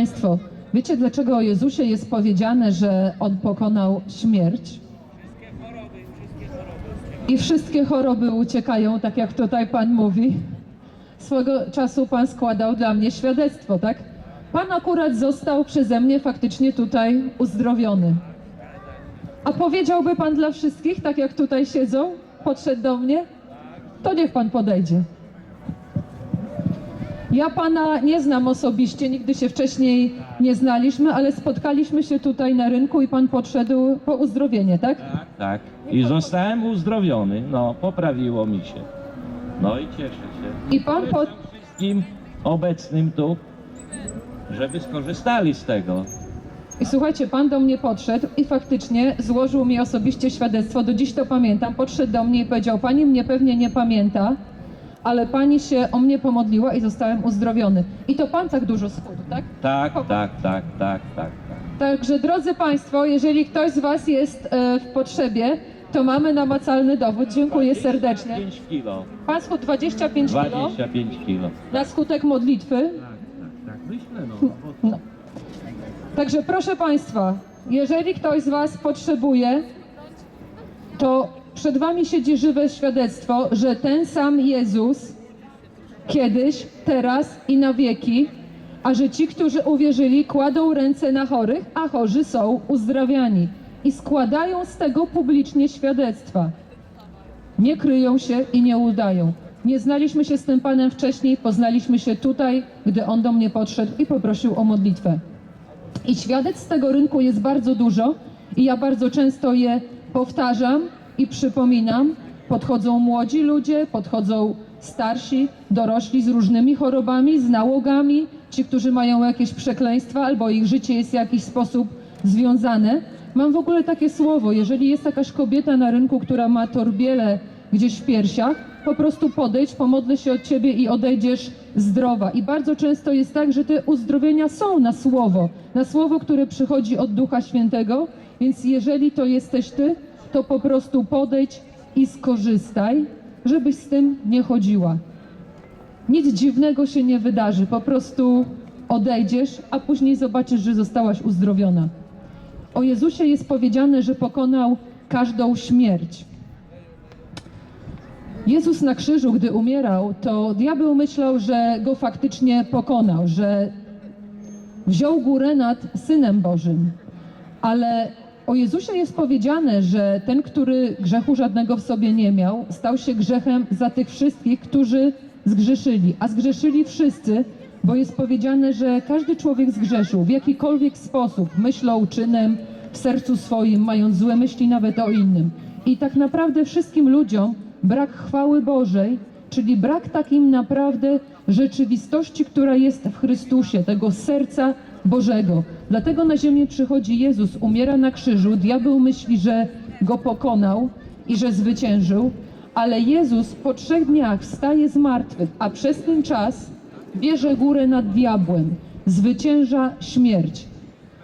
Państwo, wiecie dlaczego o Jezusie jest powiedziane, że On pokonał śmierć? I wszystkie choroby uciekają, tak jak tutaj Pan mówi. Swego czasu Pan składał dla mnie świadectwo, tak? Pan akurat został przeze mnie faktycznie tutaj uzdrowiony. A powiedziałby Pan dla wszystkich, tak jak tutaj siedzą, podszedł do mnie? To niech Pan podejdzie. Ja pana nie znam osobiście, nigdy się wcześniej nie znaliśmy, ale spotkaliśmy się tutaj na rynku i pan podszedł po uzdrowienie, tak? Tak, tak. I zostałem uzdrowiony. No, poprawiło mi się. No i cieszę się. I pan pod... Wszystkim obecnym tu, żeby skorzystali z tego. I słuchajcie, pan do mnie podszedł i faktycznie złożył mi osobiście świadectwo, do dziś to pamiętam. Podszedł do mnie i powiedział, pani mnie pewnie nie pamięta, ale pani się o mnie pomodliła i zostałem uzdrowiony. I to pan tak dużo schudł, tak? Tak, tak, tak, tak, tak, tak. Także drodzy Państwo, jeżeli ktoś z Was jest e, w potrzebie, to mamy namacalny dowód. Dziękuję serdecznie. 5 kilo. Pan schudł 25 kg 25 kilo. na skutek modlitwy. Tak, tak, tak. Myślę, no. No. Także proszę Państwa, jeżeli ktoś z Was potrzebuje, to przed Wami siedzi żywe świadectwo, że ten sam Jezus kiedyś, teraz i na wieki, a że ci, którzy uwierzyli, kładą ręce na chorych, a chorzy są uzdrawiani i składają z tego publicznie świadectwa. Nie kryją się i nie udają. Nie znaliśmy się z tym panem wcześniej, poznaliśmy się tutaj, gdy on do mnie podszedł i poprosił o modlitwę. I świadectw z tego rynku jest bardzo dużo i ja bardzo często je powtarzam i przypominam. Podchodzą młodzi ludzie, podchodzą starsi, dorośli z różnymi chorobami, z nałogami, ci, którzy mają jakieś przekleństwa albo ich życie jest w jakiś sposób związane. Mam w ogóle takie słowo, jeżeli jest jakaś kobieta na rynku, która ma torbielę gdzieś w piersiach, po prostu podejdź, pomodlę się od ciebie i odejdziesz zdrowa. I bardzo często jest tak, że te uzdrowienia są na słowo, na słowo, które przychodzi od Ducha Świętego. Więc jeżeli to jesteś ty, to po prostu podejdź i skorzystaj, żebyś z tym nie chodziła. Nic dziwnego się nie wydarzy, po prostu odejdziesz, a później zobaczysz, że zostałaś uzdrowiona. O Jezusie jest powiedziane, że pokonał każdą śmierć. Jezus na krzyżu, gdy umierał, to diabeł myślał, że go faktycznie pokonał, że wziął górę nad Synem Bożym. Ale o Jezusie jest powiedziane, że ten, który grzechu żadnego w sobie nie miał, stał się grzechem za tych wszystkich, którzy zgrzeszyli. A zgrzeszyli wszyscy, bo jest powiedziane, że każdy człowiek zgrzeszył w jakikolwiek sposób, myślą, czynem, w sercu swoim, mając złe myśli nawet o innym. I tak naprawdę wszystkim ludziom brak chwały Bożej, czyli brak takim naprawdę rzeczywistości, która jest w Chrystusie, tego serca Bożego. Dlatego na ziemię przychodzi Jezus, umiera na krzyżu, diabeł myśli, że go pokonał i że zwyciężył, ale Jezus po trzech dniach wstaje z martwych, a przez ten czas bierze górę nad diabłem, zwycięża śmierć.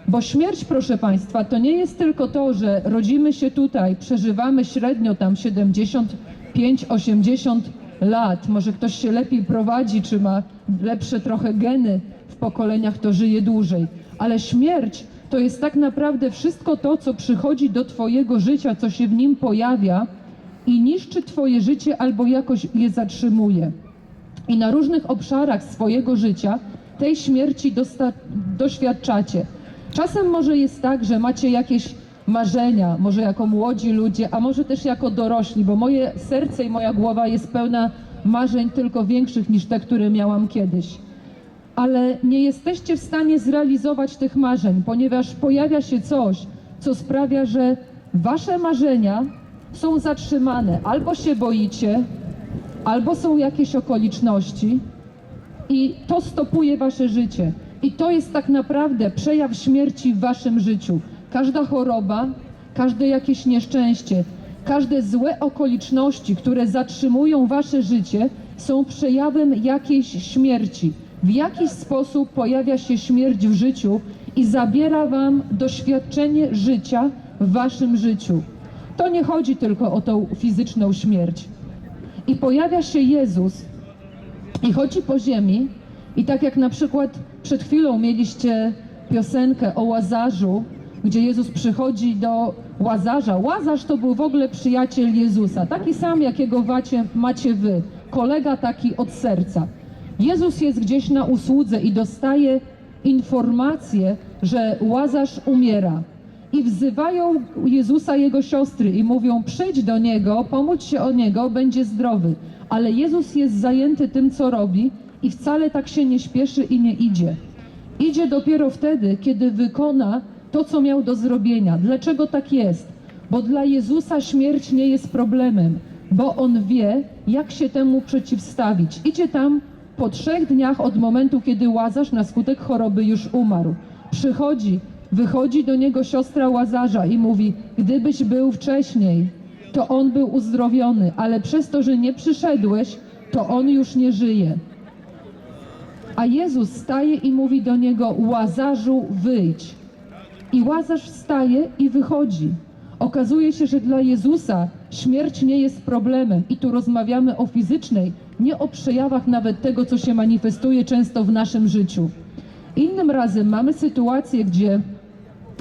Bo śmierć, proszę Państwa, to nie jest tylko to, że rodzimy się tutaj, przeżywamy średnio tam 75-80 lat. Może ktoś się lepiej prowadzi, czy ma lepsze trochę geny w pokoleniach, to żyje dłużej. Ale śmierć to jest tak naprawdę wszystko to, co przychodzi do Twojego życia, co się w nim pojawia i niszczy Twoje życie albo jakoś je zatrzymuje i na różnych obszarach swojego życia tej śmierci doświadczacie. Czasem może jest tak, że macie jakieś marzenia, może jako młodzi ludzie, a może też jako dorośli, bo moje serce i moja głowa jest pełna marzeń tylko większych niż te, które miałam kiedyś. Ale nie jesteście w stanie zrealizować tych marzeń, ponieważ pojawia się coś, co sprawia, że wasze marzenia są zatrzymane. Albo się boicie, albo są jakieś okoliczności i to stopuje wasze życie. I to jest tak naprawdę przejaw śmierci w waszym życiu. Każda choroba, każde jakieś nieszczęście, każde złe okoliczności, które zatrzymują wasze życie, są przejawem jakiejś śmierci. W jakiś sposób pojawia się śmierć w życiu i zabiera wam doświadczenie życia w waszym życiu. To nie chodzi tylko o tą fizyczną śmierć. I pojawia się Jezus i chodzi po ziemi i tak jak na przykład Przed chwilą mieliście piosenkę o Łazarzu, gdzie Jezus przychodzi do Łazarza. Łazarz to był w ogóle przyjaciel Jezusa, taki sam jakiego macie, macie wy, kolega taki od serca. Jezus jest gdzieś na usłudze i dostaje informację, że Łazarz umiera. I wzywają Jezusa jego siostry i mówią: Przyjdź do niego, pomódl się o niego, będzie zdrowy. Ale Jezus jest zajęty tym, co robi i wcale tak się nie śpieszy i nie idzie. Idzie dopiero wtedy, kiedy wykona to, co miał do zrobienia. Dlaczego tak jest? Bo dla Jezusa śmierć nie jest problemem, bo on wie, jak się temu przeciwstawić. Idzie tam po trzech dniach od momentu, kiedy Łazarz na skutek choroby już umarł. Przychodzi, wychodzi do niego siostra Łazarza i mówi: Gdybyś był wcześniej, to on był uzdrowiony, ale przez to, że nie przyszedłeś, to on już nie żyje. A Jezus staje i mówi do niego: Łazarzu, wyjdź. I Łazarz wstaje i wychodzi. Okazuje się, że dla Jezusa śmierć nie jest problemem. I tu rozmawiamy o fizycznej, nie o przejawach nawet tego, co się manifestuje często w naszym życiu. Innym razem mamy sytuację, gdzie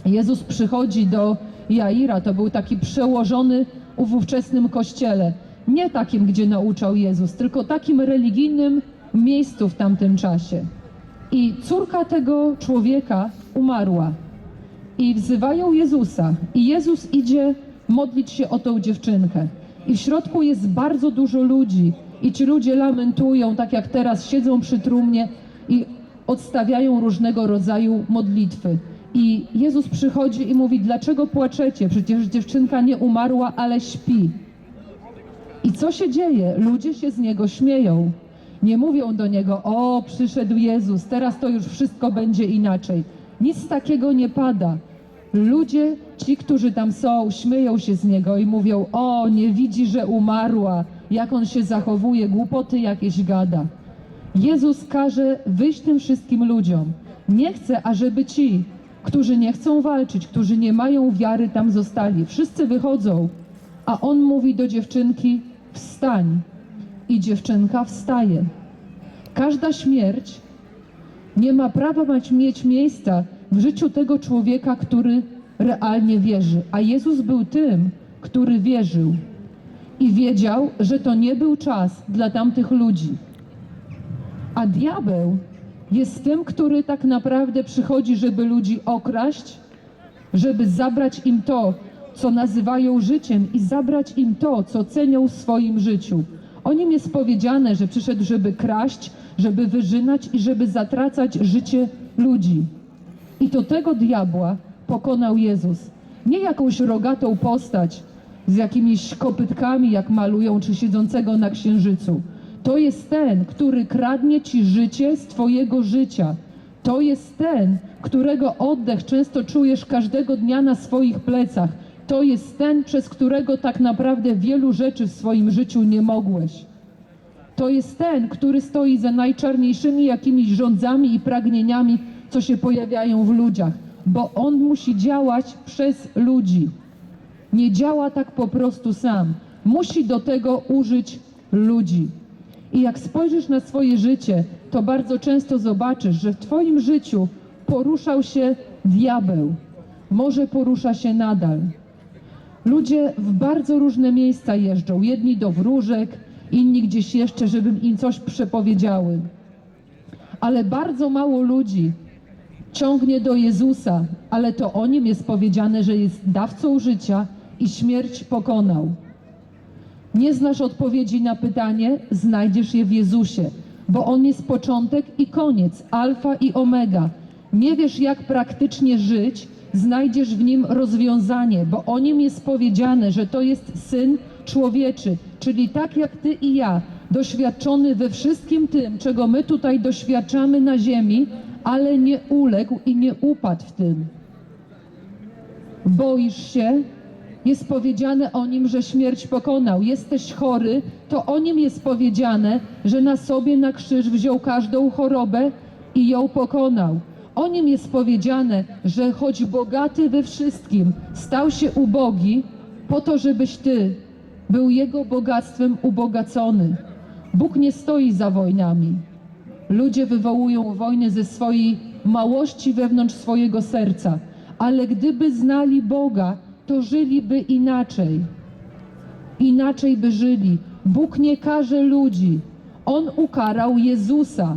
Jezus przychodzi do Jaira, to był taki przełożony w ówczesnym kościele. Nie takim, gdzie nauczał Jezus, tylko takim religijnym miejscu w tamtym czasie. I córka tego człowieka umarła. I wzywają Jezusa. I Jezus idzie modlić się o tą dziewczynkę. I w środku jest bardzo dużo ludzi. I ci ludzie lamentują, tak jak teraz siedzą przy trumnie i odstawiają różnego rodzaju modlitwy. I Jezus przychodzi i mówi: Dlaczego płaczecie? Przecież dziewczynka nie umarła, ale śpi. I co się dzieje? Ludzie się z niego śmieją. Nie mówią do niego: O, przyszedł Jezus, teraz to już wszystko będzie inaczej. Nic takiego nie pada. Ludzie, ci, którzy tam są, śmieją się z niego i mówią: O, nie widzi, że umarła, jak on się zachowuje, głupoty jakieś gada. Jezus każe wyjść tym wszystkim ludziom. Nie chce, ażeby ci, którzy nie chcą walczyć, którzy nie mają wiary, tam zostali. Wszyscy wychodzą, a on mówi do dziewczynki: Wstań. I dziewczynka wstaje. Każda śmierć nie ma prawa mieć miejsca w życiu tego człowieka, który realnie wierzy. A Jezus był tym, który wierzył i wiedział, że to nie był czas dla tamtych ludzi. A diabeł jest tym, który tak naprawdę przychodzi, żeby ludzi okraść, żeby zabrać im to, co nazywają życiem i zabrać im to, co cenią w swoim życiu. O nim jest powiedziane, że przyszedł, żeby kraść, żeby wyżynać i żeby zatracać życie ludzi. I to tego diabła pokonał Jezus. Nie jakąś rogatą postać z jakimiś kopytkami, jak malują, czy siedzącego na księżycu. To jest ten, który kradnie ci życie z twojego życia. To jest ten, którego oddech często czujesz każdego dnia na swoich plecach. To jest ten, przez którego tak naprawdę wielu rzeczy w swoim życiu nie mogłeś. To jest ten, który stoi za najczarniejszymi jakimiś rządzami i pragnieniami, co się pojawiają w ludziach, bo on musi działać przez ludzi. Nie działa tak po prostu sam. Musi do tego użyć ludzi. I jak spojrzysz na swoje życie, to bardzo często zobaczysz, że w Twoim życiu poruszał się diabeł. Może porusza się nadal. Ludzie w bardzo różne miejsca jeżdżą. Jedni do wróżek, inni gdzieś jeszcze, żeby im coś przepowiedziały. Ale bardzo mało ludzi ciągnie do Jezusa, ale to o nim jest powiedziane, że jest dawcą życia i śmierć pokonał. Nie znasz odpowiedzi na pytanie, znajdziesz je w Jezusie, bo On jest początek i koniec, alfa i omega. Nie wiesz, jak praktycznie żyć, znajdziesz w Nim rozwiązanie, bo o Nim jest powiedziane, że to jest Syn Człowieczy, czyli tak jak Ty i ja, doświadczony we wszystkim tym, czego my tutaj doświadczamy na ziemi, ale nie uległ i nie upadł w tym. Boisz się? Jest powiedziane o nim, że śmierć pokonał. Jesteś chory, to o nim jest powiedziane, że na sobie na krzyż wziął każdą chorobę i ją pokonał. O nim jest powiedziane, że choć bogaty we wszystkim, stał się ubogi po to, żebyś ty był jego bogactwem ubogacony. Bóg nie stoi za wojnami. Ludzie wywołują wojny ze swojej małości wewnątrz swojego serca, ale gdyby znali Boga, to żyliby inaczej. Inaczej by żyli. Bóg nie karze ludzi. On ukarał Jezusa.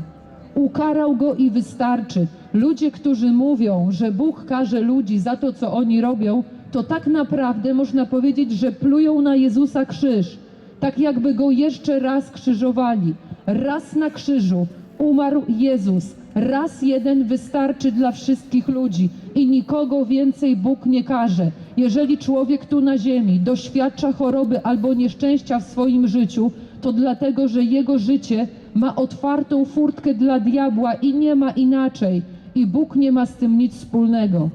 Ukarał go i wystarczy. Ludzie, którzy mówią, że Bóg karze ludzi za to, co oni robią, to tak naprawdę można powiedzieć, że plują na Jezusa krzyż. Tak jakby go jeszcze raz krzyżowali. Raz na krzyżu umarł Jezus. Raz jeden wystarczy dla wszystkich ludzi i nikogo więcej Bóg nie karze. Jeżeli człowiek tu na ziemi doświadcza choroby albo nieszczęścia w swoim życiu, to dlatego, że jego życie ma otwartą furtkę dla diabła i nie ma inaczej. I Bóg nie ma z tym nic wspólnego.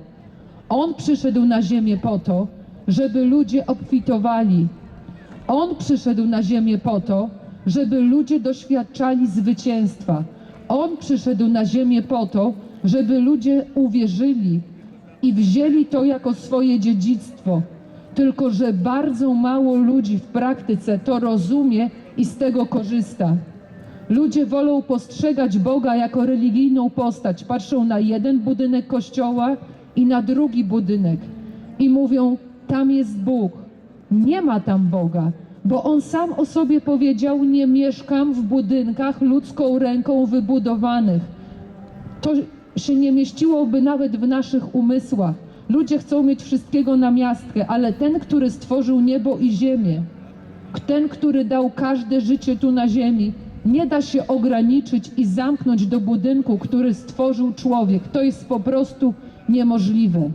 On przyszedł na ziemię po to, żeby ludzie obfitowali. On przyszedł na ziemię po to, żeby ludzie doświadczali zwycięstwa. On przyszedł na ziemię po to, żeby ludzie uwierzyli i wzięli to jako swoje dziedzictwo. Tylko, że bardzo mało ludzi w praktyce to rozumie i z tego korzysta. Ludzie wolą postrzegać Boga jako religijną postać. Patrzą na jeden budynek kościoła i na drugi budynek i mówią: Tam jest Bóg. Nie ma tam Boga, bo On sam o sobie powiedział: Nie mieszkam w budynkach ludzką ręką wybudowanych. To się nie mieściłoby nawet w naszych umysłach. Ludzie chcą mieć wszystkiego na miastkę, ale ten, który stworzył niebo i ziemię, ten, który dał każde życie tu na ziemi, nie da się ograniczyć i zamknąć do budynku, który stworzył człowiek. To jest po prostu niemożliwe.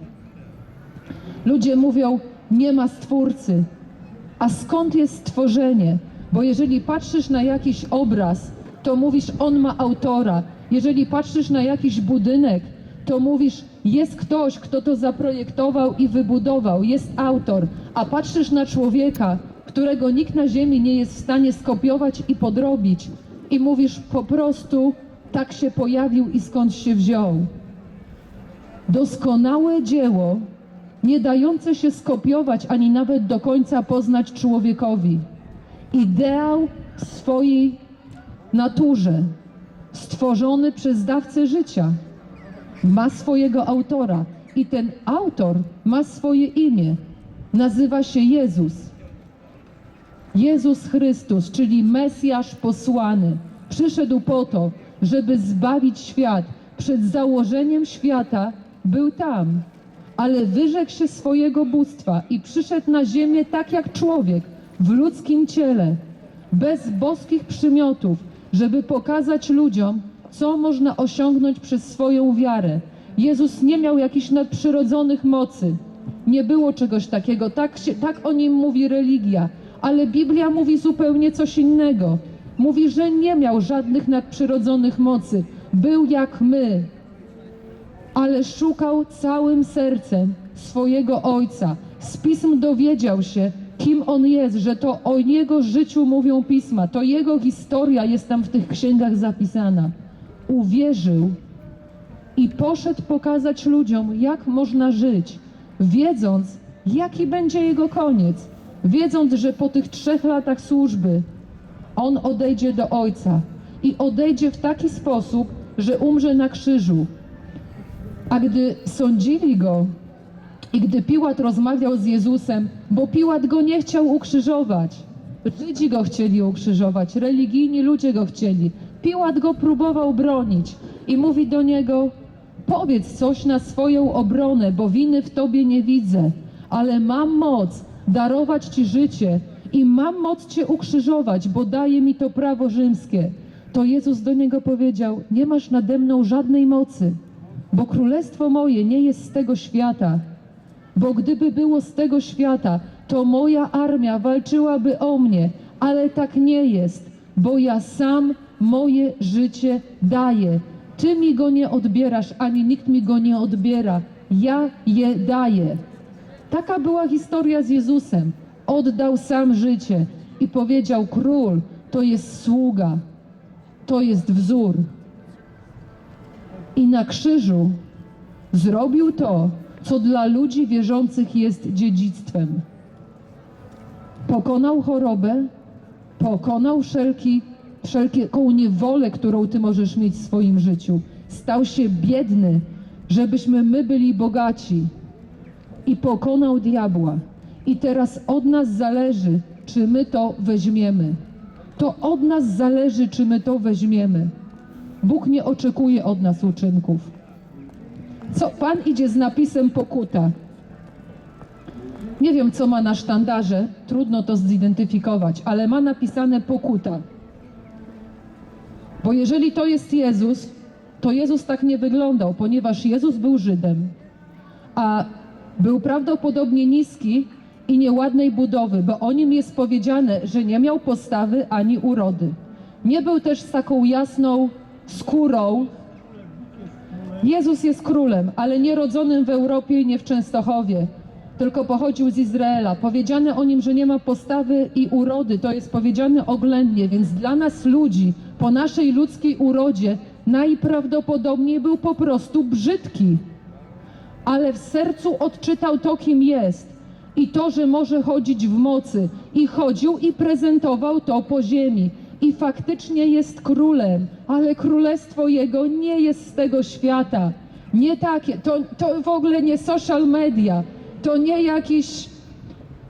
Ludzie mówią, nie ma stwórcy. A skąd jest stworzenie? Bo jeżeli patrzysz na jakiś obraz, to mówisz, on ma autora. Jeżeli patrzysz na jakiś budynek, to mówisz, jest ktoś, kto to zaprojektował i wybudował, jest autor. A patrzysz na człowieka, którego nikt na ziemi nie jest w stanie skopiować i podrobić, i mówisz, po prostu tak się pojawił i skąd się wziął. Doskonałe dzieło, nie dające się skopiować ani nawet do końca poznać człowiekowi. Ideał w swojej naturze, stworzony przez dawcę życia, ma swojego autora i ten autor ma swoje imię. Nazywa się Jezus. Jezus Chrystus, czyli Mesjasz posłany, przyszedł po to, żeby zbawić świat. Przed założeniem świata był tam, ale wyrzekł się swojego bóstwa i przyszedł na ziemię tak jak człowiek, w ludzkim ciele, bez boskich przymiotów, żeby pokazać ludziom, co można osiągnąć przez swoją wiarę. Jezus nie miał jakichś nadprzyrodzonych mocy. Nie było czegoś takiego. Tak, się, tak o nim mówi religia, ale Biblia mówi zupełnie coś innego. Mówi, że nie miał żadnych nadprzyrodzonych mocy. Był jak my, ale szukał całym sercem swojego ojca. Z pism dowiedział się, kim on jest, że to o jego życiu mówią pisma. To jego historia jest tam w tych księgach zapisana. Uwierzył i poszedł pokazać ludziom, jak można żyć, wiedząc, jaki będzie jego koniec, wiedząc, że po tych trzech latach służby on odejdzie do Ojca i odejdzie w taki sposób, że umrze na krzyżu. A gdy sądzili go i gdy Piłat rozmawiał z Jezusem, bo Piłat go nie chciał ukrzyżować, Żydzi go chcieli ukrzyżować, religijni ludzie go chcieli. Piłat go próbował bronić i mówi do niego: Powiedz coś na swoją obronę, bo winy w tobie nie widzę, ale mam moc darować ci życie i mam moc cię ukrzyżować, bo daje mi to prawo rzymskie. To Jezus do niego powiedział: Nie masz nade mną żadnej mocy, bo królestwo moje nie jest z tego świata. Bo gdyby było z tego świata, to moja armia walczyłaby o mnie, ale tak nie jest, bo ja sam moje życie daję. Ty mi go nie odbierasz, ani nikt mi go nie odbiera. Ja je daję. Taka była historia z Jezusem. Oddał sam życie i powiedział: Król to jest sługa, to jest wzór. I na krzyżu zrobił to, co dla ludzi wierzących jest dziedzictwem. Pokonał chorobę, pokonał wszelki wszelką niewolę, którą ty możesz mieć w swoim życiu. Stał się biedny, żebyśmy my byli bogaci i pokonał diabła. I teraz od nas zależy, czy my to weźmiemy. To od nas zależy, czy my to weźmiemy. Bóg nie oczekuje od nas uczynków. Co Pan idzie z napisem pokuta? Nie wiem, co ma na sztandarze, trudno to zidentyfikować, ale ma napisane pokuta. Bo jeżeli to jest Jezus, to Jezus tak nie wyglądał, ponieważ Jezus był Żydem, a był prawdopodobnie niski i nieładnej budowy, bo o nim jest powiedziane, że nie miał postawy ani urody. Nie był też z taką jasną skórą. Jezus jest królem, ale nie rodzonym w Europie i nie w Częstochowie, tylko pochodził z Izraela. Powiedziane o nim, że nie ma postawy i urody, to jest powiedziane oględnie, więc dla nas ludzi, po naszej ludzkiej urodzie, najprawdopodobniej był po prostu brzydki ale w sercu odczytał to, kim jest i to, że może chodzić w mocy. I chodził i prezentował to po ziemi. I faktycznie jest królem, ale królestwo jego nie jest z tego świata. Nie takie, to, to w ogóle nie social media, to nie jakiś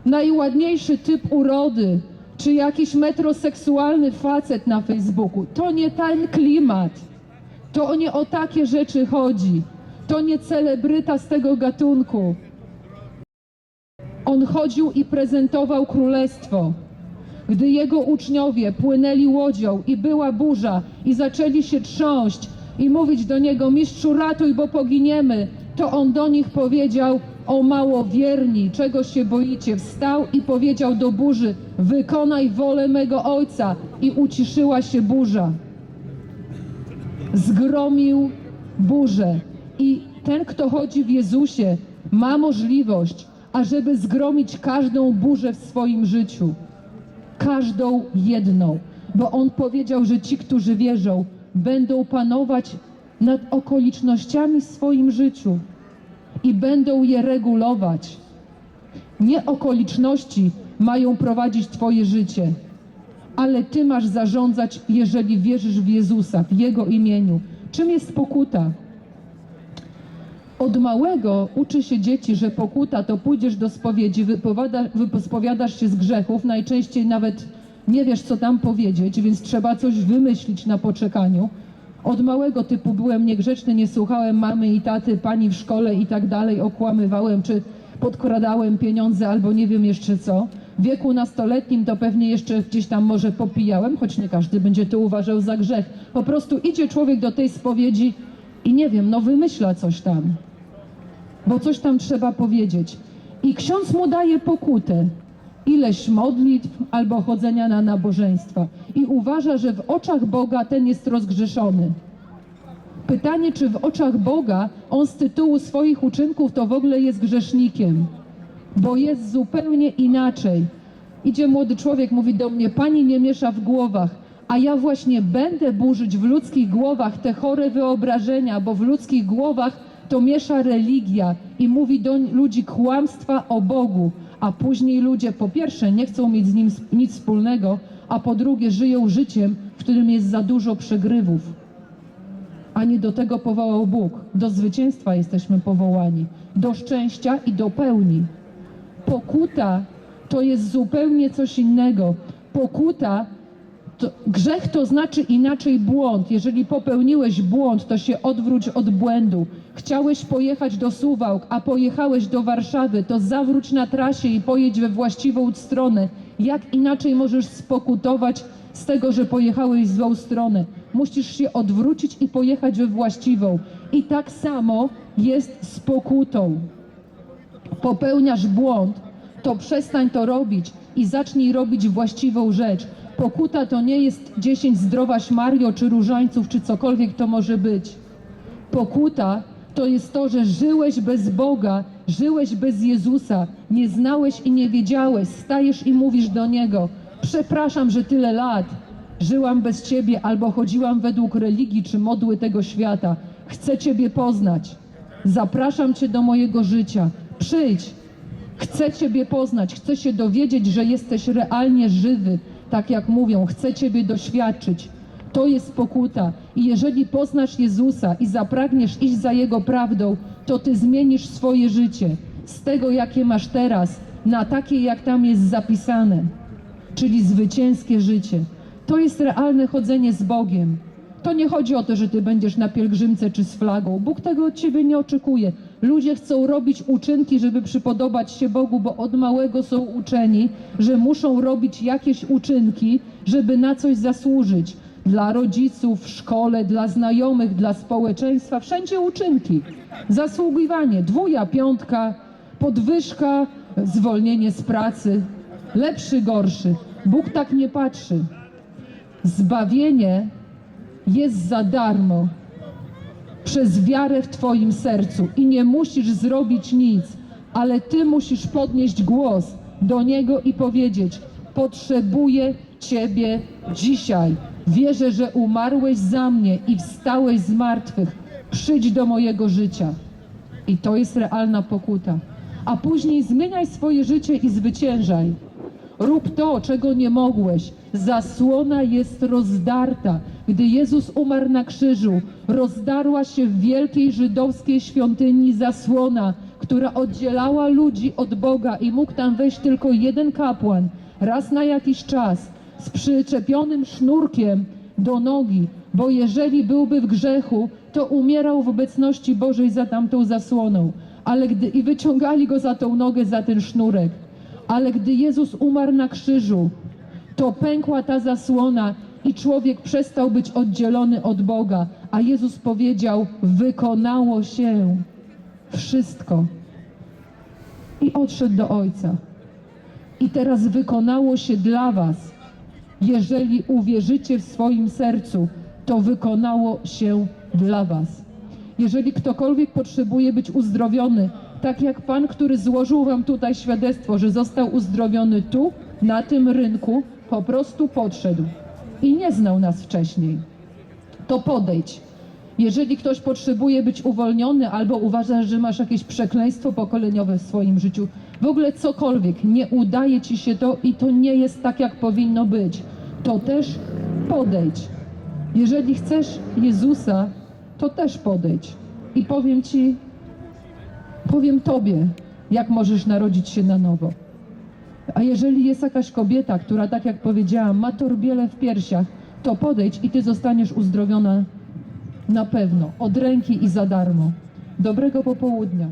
najładniejszy typ urody, czy jakiś metroseksualny facet na Facebooku. To nie ten klimat. To nie o takie rzeczy chodzi. To nie celebryta z tego gatunku. On chodził i prezentował królestwo. Gdy jego uczniowie płynęli łodzią i była burza i zaczęli się trząść i mówić do niego, mistrzu ratuj, bo poginiemy, to on do nich powiedział, o małowierni, czego się boicie? Wstał i powiedział do burzy, wykonaj wolę mego ojca i uciszyła się burza zgromił burzę. I ten, kto chodzi w Jezusie, ma możliwość, ażeby zgromić każdą burzę w swoim życiu. Każdą jedną. Bo On powiedział, że ci, którzy wierzą, będą panować nad okolicznościami w swoim życiu i będą je regulować. Nie okoliczności mają prowadzić Twoje życie, ale Ty masz zarządzać, jeżeli wierzysz w Jezusa, w Jego imieniu. Czym jest pokuta? Od małego uczy się dzieci, że pokuta to pójdziesz do spowiedzi, wypowiada, wyspowiadasz się z grzechów, najczęściej nawet nie wiesz, co tam powiedzieć, więc trzeba coś wymyślić na poczekaniu. Od małego typu byłem niegrzeczny, nie słuchałem mamy i taty, pani w szkole i tak dalej, okłamywałem, czy podkradałem pieniądze albo nie wiem jeszcze co. W wieku nastoletnim to pewnie jeszcze gdzieś tam może popijałem, choć nie każdy będzie to uważał za grzech. Po prostu idzie człowiek do tej spowiedzi i nie wiem, no wymyśla coś tam bo coś tam trzeba powiedzieć. I ksiądz mu daje pokutę, ileś modlitw albo chodzenia na nabożeństwa i uważa, że w oczach Boga ten jest rozgrzeszony. Pytanie, czy w oczach Boga on z tytułu swoich uczynków to w ogóle jest grzesznikiem, bo jest zupełnie inaczej. Idzie młody człowiek, mówi do mnie, pani nie miesza w głowach, a ja właśnie będę burzyć w ludzkich głowach te chore wyobrażenia, bo w ludzkich głowach to miesza religia i mówi do ludzi kłamstwa o Bogu, a później ludzie po pierwsze nie chcą mieć z nim nic wspólnego, a po drugie żyją życiem, w którym jest za dużo przegrywów. A nie do tego powołał Bóg. Do zwycięstwa jesteśmy powołani, do szczęścia i do pełni. Pokuta to jest zupełnie coś innego. Pokuta to, grzech to znaczy inaczej błąd. Jeżeli popełniłeś błąd, to się odwróć od błędu. Chciałeś pojechać do Suwałk, a pojechałeś do Warszawy, to zawróć na trasie i pojedź we właściwą stronę. Jak inaczej możesz spokutować z tego, że pojechałeś w złą stronę? Musisz się odwrócić i pojechać we właściwą. I tak samo jest z pokutą popełniasz błąd, to przestań to robić i zacznij robić właściwą rzecz. Pokuta to nie jest 10 zdrowaś Mario, czy różańców, czy cokolwiek to może być. Pokuta to jest to, że żyłeś bez Boga, żyłeś bez Jezusa, nie znałeś i nie wiedziałeś, stajesz i mówisz do Niego: Przepraszam, że tyle lat żyłam bez Ciebie albo chodziłam według religii czy modły tego świata. Chcę Ciebie poznać. Zapraszam Cię do mojego życia. Przyjdź. Chcę Ciebie poznać, chcę się dowiedzieć, że jesteś realnie żywy, tak jak mówią, chce Ciebie doświadczyć. To jest pokuta. I jeżeli poznasz Jezusa i zapragniesz iść za Jego prawdą, to Ty zmienisz swoje życie z tego, jakie masz teraz, na takie, jak tam jest zapisane, czyli zwycięskie życie. To jest realne chodzenie z Bogiem. To nie chodzi o to, że ty będziesz na pielgrzymce czy z flagą. Bóg tego od ciebie nie oczekuje. Ludzie chcą robić uczynki, żeby przypodobać się Bogu, bo od małego są uczeni, że muszą robić jakieś uczynki, żeby na coś zasłużyć. Dla rodziców, w szkole, dla znajomych, dla społeczeństwa, wszędzie uczynki. Zasługiwanie, dwuja, piątka, podwyżka, zwolnienie z pracy, lepszy, gorszy. Bóg tak nie patrzy. Zbawienie jest za darmo przez wiarę w Twoim sercu i nie musisz zrobić nic, ale Ty musisz podnieść głos do Niego i powiedzieć: Potrzebuję Ciebie dzisiaj. Wierzę, że umarłeś za mnie i wstałeś z martwych. Przyjdź do mojego życia. I to jest realna pokuta. A później zmieniaj swoje życie i zwyciężaj. Rób to, czego nie mogłeś. Zasłona jest rozdarta. Gdy Jezus umarł na krzyżu, rozdarła się w wielkiej żydowskiej świątyni zasłona, która oddzielała ludzi od Boga i mógł tam wejść tylko jeden kapłan, raz na jakiś czas, z przyczepionym sznurkiem do nogi, bo jeżeli byłby w grzechu, to umierał w obecności Bożej za tamtą zasłoną. Ale gdy i wyciągali go za tą nogę, za ten sznurek. Ale gdy Jezus umarł na krzyżu, to pękła ta zasłona i człowiek przestał być oddzielony od Boga, a Jezus powiedział: Wykonało się wszystko. I odszedł do Ojca. I teraz wykonało się dla Was. Jeżeli uwierzycie w swoim sercu, to wykonało się dla Was. Jeżeli ktokolwiek potrzebuje być uzdrowiony, tak jak Pan, który złożył Wam tutaj świadectwo, że został uzdrowiony tu, na tym rynku, po prostu podszedł i nie znał nas wcześniej, to podejdź. Jeżeli ktoś potrzebuje być uwolniony albo uważasz, że masz jakieś przekleństwo pokoleniowe w swoim życiu, w ogóle cokolwiek, nie udaje ci się to i to nie jest tak, jak powinno być, to też podejdź. Jeżeli chcesz Jezusa, to też podejdź. I powiem ci, powiem tobie, jak możesz narodzić się na nowo. A jeżeli jest jakaś kobieta, która, tak jak powiedziałam, ma torbiele w piersiach, to podejdź i ty zostaniesz uzdrowiona na pewno, od ręki i za darmo. Dobrego popołudnia.